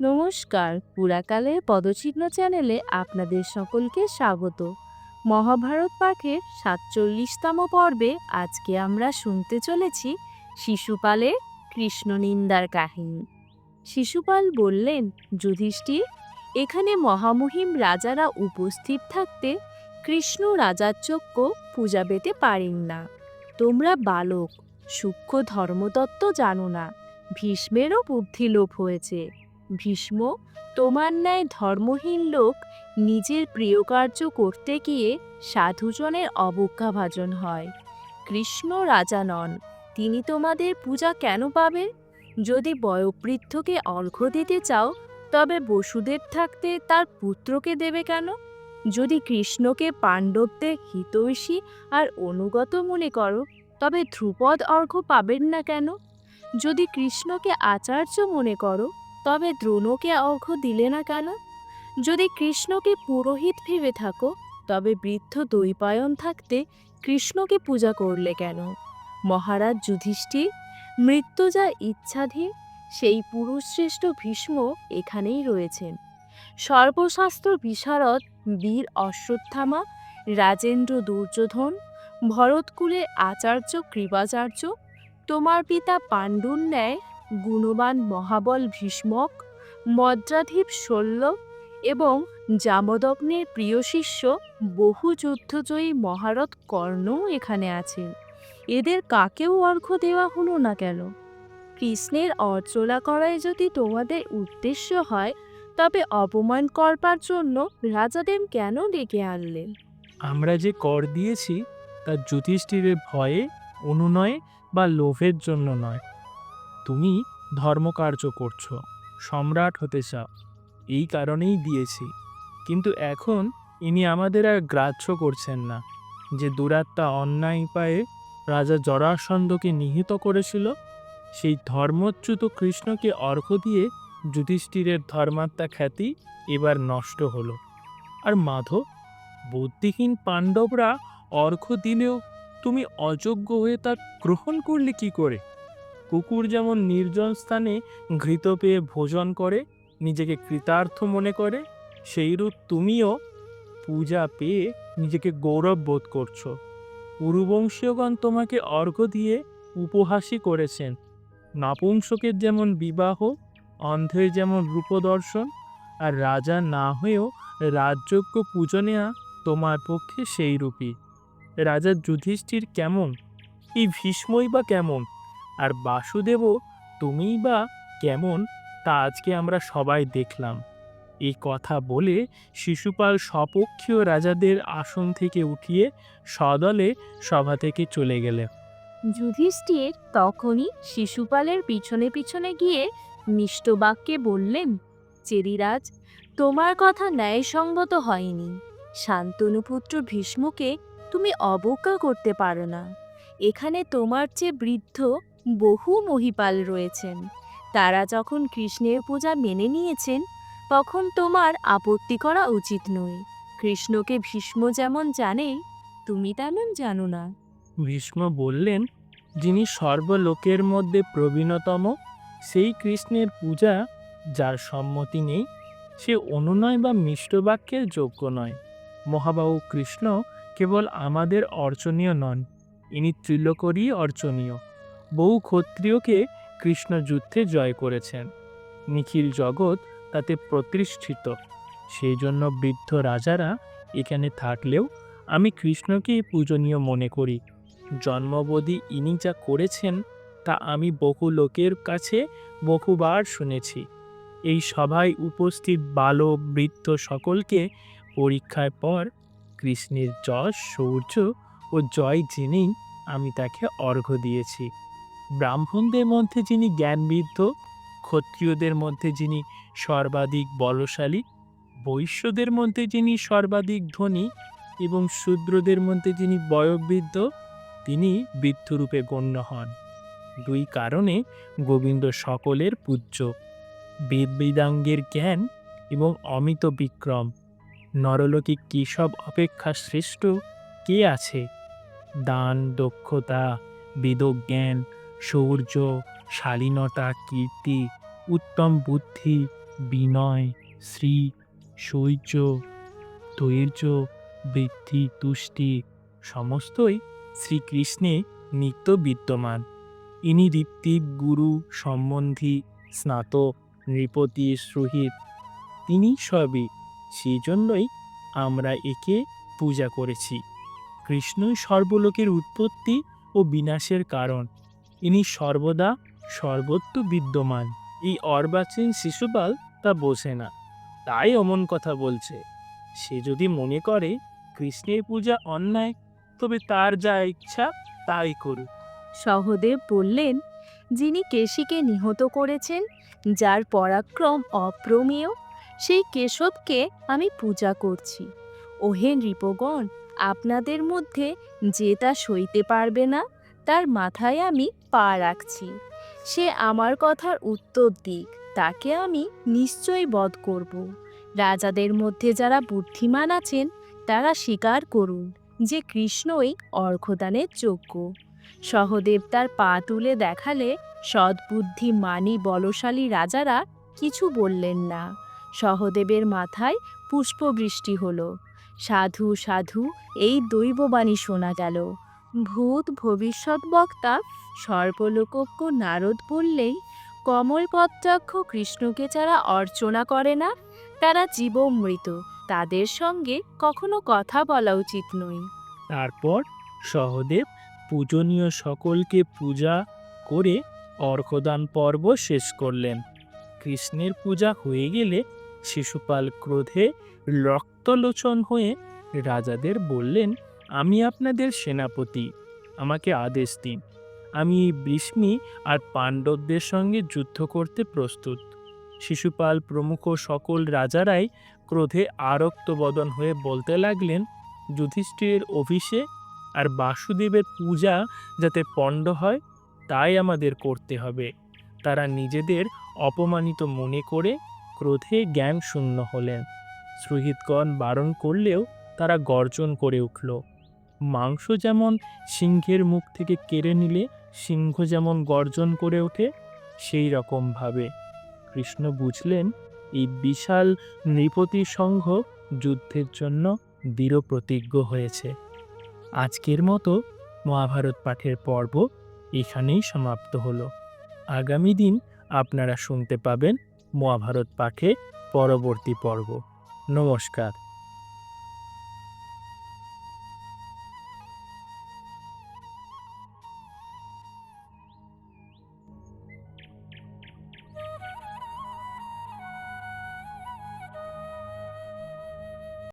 নমস্কার পুরাকালের পদচিহ্ন চ্যানেলে আপনাদের সকলকে স্বাগত। মহাভারত পাঠের সাতচল্লিশতম পর্বে আজকে আমরা শুনতে চলেছি শিশুপালের কৃষ্ণনিন্দার কাহিনী। শিশুপাল বললেন, যুধিষ্ঠির, এখানে মহামহিম রাজারা উপস্থিত থাকতে কৃষ্ণ রাজাচক্য পূজা পেতে পারেন না। তোমরা বালক, সূক্ষ্ম ধর্মতত্ত্ব জানো না, ভীষ্মেরও বুদ্ধি লোপ হয়েছে। ভীষ্ম, তোমার ন্যায় ধর্মহীন লোক নিজের প্রিয় কার্য করতে গিয়ে সাধুজনের অবজ্ঞাভাজন হয়। কৃষ্ণ রাজা নন, তিনি তোমাদের পূজা কেন পাবেন? যদি বয়োবৃদ্ধকে অর্ঘ্য দিতে চাও, তবে বসুদেব থাকতে তার পুত্রকে দেবে কেন? যদি কৃষ্ণকে পাণ্ডবদের হিতৈষী আর অনুগত মনে করো, তবে ধ্রুপদ অর্ঘ্য পাবেন না কেন? যদি কৃষ্ণকে আচার্য মনে করো তবে দ্রোণকে অর্ঘ্য দিলে না কেন? যদি কৃষ্ণকে পুরোহিত ভেবে থাকো, তবে বৃদ্ধ দৈপায়ন থাকতে কৃষ্ণকে পূজা করলে কেন? মহারাজ যুধিষ্ঠির, মৃত্যু যা ইচ্ছাধীন, সেই পুরুষশ্রেষ্ঠ ভীষ্ম এখানেই রয়েছেন। সর্বশাস্ত্র বিশারদ, বীর অশ্বত্থামা, রাজেন্দ্র দুর্যোধন, ভরতকুলের আচার্য কৃপাচার্য, তোমার পিতা পাণ্ডুর ন্যায় গুণবান মহাবল ভীষ্মক, মদ্রাধীপ শল্য এবং জামদগ্নের প্রিয় শিষ্য বহু যুদ্ধজয়ী মহারথ কর্ণও এখানে আছেন এদের কাকেও অর্ঘ্য দেওয়া হলো না কেন? কৃষ্ণের অর্চনা করাই যদি তোমাদের উদ্দেশ্য হয়, তবে অপমান করবার জন্য রাজাদেব কেন ডেকে আনলেন? আমরা যে কর দিয়েছি, তা যুধিষ্ঠিরের ভয়ে, অনুনয়ে বা লোভের জন্য নয়। তুমি ধর্মকার্য করছ, সম্রাট হতে চাও। এই কারণেই দিয়েছি। কিন্তু এখন ইনি আমাদের আর গ্রাহ্য করছেন না। যে দুরাত্মা অন্যায় পায়ে রাজা জরাসন্ধকে নিহিত করেছিল, সেই ধর্মচ্যুত কৃষ্ণকে অর্ঘ্য দিয়ে যুধিষ্ঠিরের ধর্মাত্মা খ্যাতি এবার নষ্ট হলো। আর মাধব, বুদ্ধিহীন পাণ্ডবরা অর্ঘ্য দিলেও তুমি অযোগ্য হয়ে তা গ্রহণ করলে কি করে? কুকুর যেমন নির্জন স্থানে ঘৃত পেয়ে ভোজন করে, নিজেকে কৃতার্থ মনে করে, সেইরূপ তুমিও পূজা পেয়ে নিজেকে গৌরব বোধ করছ। পুরুবংশীয়গণ তোমাকে অর্ঘ্য দিয়ে উপহাসই করেছেন। নাপুংসকের যেমন বিবাহ, অন্ধের যেমন রূপদর্শন, আর রাজা না হয়েও রাজযোগ্য পুজো নেওয়া তোমার পক্ষে সেই রূপী রাজা যুধিষ্ঠির কেমন? এই ভীষ্মই বা কেমন? আর বাসুদেবও তুমিই বা কেমন তা আজকে আমরা সবাই দেখলাম। এই কথা বলে শিশুপাল স্বপক্ষীয় রাজাদের আসন থেকে উঠিয়ে সদলে সভা থেকে চলে গেলে। যুধিষ্ঠির তখনই শিশুপালের পিছনে পিছনে গিয়ে মিষ্টবাক্যে বললেন, চেরিরাজ, তোমার কথা ন্যায়সঙ্গত হয়নি। শান্তনুপুত্র ভীষ্মকে তুমি অবজ্ঞা করতে পারো না। এখানে তোমার চেয়ে বৃদ্ধ বহু মহিপাল রয়েছেন। তারা যখন কৃষ্ণের পূজা মেনে নিয়েছেন, তখন তোমার আপত্তি করা উচিত নয়। কৃষ্ণকে ভীষ্ম যেমন জানে, তুমি তেমন জানো না। ভীষ্ম বললেন, যিনি সর্বলোকের মধ্যে প্রবীণতম, সেই কৃষ্ণের পূজা যার সম্মতি নেই, সে অনুনয় বা মিষ্টবাক্যের যোগ্য নয়। মহাবাহু কৃষ্ণ কেবল আমাদের অর্চনীয় নন, ইনি ত্রিলোকরই অর্চনীয়। বহু ক্ষত্রিয়কে কৃষ্ণ যুদ্ধে জয় করেছেন। নিখিল জগৎ তাতে প্রতিষ্ঠিত। সেই জন্য বৃদ্ধ রাজারা এখানে থাকলেও আমি কৃষ্ণকেই পূজনীয় মনে করি। জন্মবধি ইনি যা করেছেন, তা আমি বহু লোকের কাছে বহুবার শুনেছি। এই সভায় উপস্থিত বালক বৃদ্ধ সকলকে পরীক্ষার পর কৃষ্ণের যশ, শৌর্য ও জয় জেনেই আমি তাকে অর্ঘ্য দিয়েছি। ব্রাহ্মণদের মধ্যে যিনি জ্ঞানবিদ্ধ, ক্ষত্রিয়দের মধ্যে যিনি সর্বাধিক বলশালী, বৈশ্যদের মধ্যে যিনি সর্বাধিক ধনী এবং শূদ্রদের মধ্যে যিনি বয়োবৃদ্ধ, তিনি বৃদ্ধরূপে গণ্য হন। দুই কারণে গোবিন্দ সকলের পূজ্য। বেদ বেদাঙ্গের জ্ঞান এবং অমিত বিক্রম। নরলোকে কী সব অপেক্ষা শ্রেষ্ঠ? কে আছে? দান, দক্ষতা, বেদজ্ঞান শৌর্য শালীনতা, কীর্তি, উত্তম বুদ্ধি, বিনয়, শ্রী শৌর্য ধৈর্য, বৃদ্ধি, তুষ্টি, সমস্তই শ্রীকৃষ্ণে নিত্য বিদ্যমান। ইনি ঋত্বিক, গুরু, সম্বন্ধী, স্নাতক, নৃপতি সহিত তিনি সবই সেই জন্যই আমরা একে পূজা করেছি। কৃষ্ণই সর্বলোকের উৎপত্তি ও বিনাশের কারণ। ইনি সর্বদা সর্বত্র বিদ্যমান। এই অর্বাচীন শিশুপাল তা বোঝে না। তাই অমন কথা বলছে। সে যদি মনে করে কৃষ্ণের পূজা অন্যায়, তবে তার যা ইচ্ছা তাই করুক। সহদেব বললেন, যিনি কেশীকে নিহত করেছেন, যার পরাক্রম অপ্রমেয়, সেই কেশবকে আমি পূজা করছি। ওহে নৃপগণ, আপনাদের মধ্যে যে তা সইতে পারবে না, তার মাথায় আমি পা রাখছি। সে আমার কথার উত্তর দিক, তাকে আমি নিশ্চয়ই বধ করব। রাজাদের মধ্যে যারা বুদ্ধিমান আছেন, তারা স্বীকার করুন যে কৃষ্ণই অর্ঘদানের যোগ্য। সহদেব তার পা তুলে দেখালে সদ্বুদ্ধি মানি বলশালী রাজারা কিছু বললেন না। সহদেবের মাথায় পুষ্পবৃষ্টি হলো। সাধু সাধু, এই দৈববাণী শোনা গেল। ভূত, ভবিষ্যৎ বক্তা সর্বলোকজ্ঞ নারদ বললেই কমল পত্রাক্ষ কৃষ্ণকে যারা অর্চনা করে না, তারা জীবমৃত। তাদের সঙ্গে কখনো কথা বলা উচিত নয়। তারপর সহদেব পূজনীয় সকলকে পূজা করে অর্ঘদান পর্ব শেষ করলেন। কৃষ্ণের পূজা হয়ে গেলে শিশুপাল ক্রোধে রক্তলোচন হয়ে রাজাদের বললেন আমি আপনাদের সেনাপতি, আমাকে আদেশ দিন। আমি এই বিস্মি আর পাণ্ডবদের সঙ্গে যুদ্ধ করতে প্রস্তুত। শিশুপাল প্রমুখ সকল রাজারাই ক্রোধে আরক্তবদন হয়ে বলতে লাগলেন, যুধিষ্ঠিরের অভিষেক আর বাসুদেবের পূজা যাতে পণ্ড হয়, তাই আমাদের করতে হবে। তারা নিজেদের অপমানিত মনে করে ক্রোধে জ্ঞান শূন্য হলেন। সুহৃদগণ বারণ করলেও তারা গর্জন করে উঠল। মাংস যেমন সিংহের মুখ থেকে কেড়ে নিলে সিংহ যেমন গর্জন করে ওঠে, সেই রকমভাবে। কৃষ্ণ বুঝলেন, এই বিশাল নৃপতি সংঘ যুদ্ধের জন্য দৃঢ় প্রতিজ্ঞ হয়েছে। আজকের মতো মহাভারত পাঠের পর্ব এখানেই সমাপ্ত হলো। আগামী দিন আপনারা শুনতে পাবেন মহাভারত পাঠে পরবর্তী পর্ব। নমস্কার।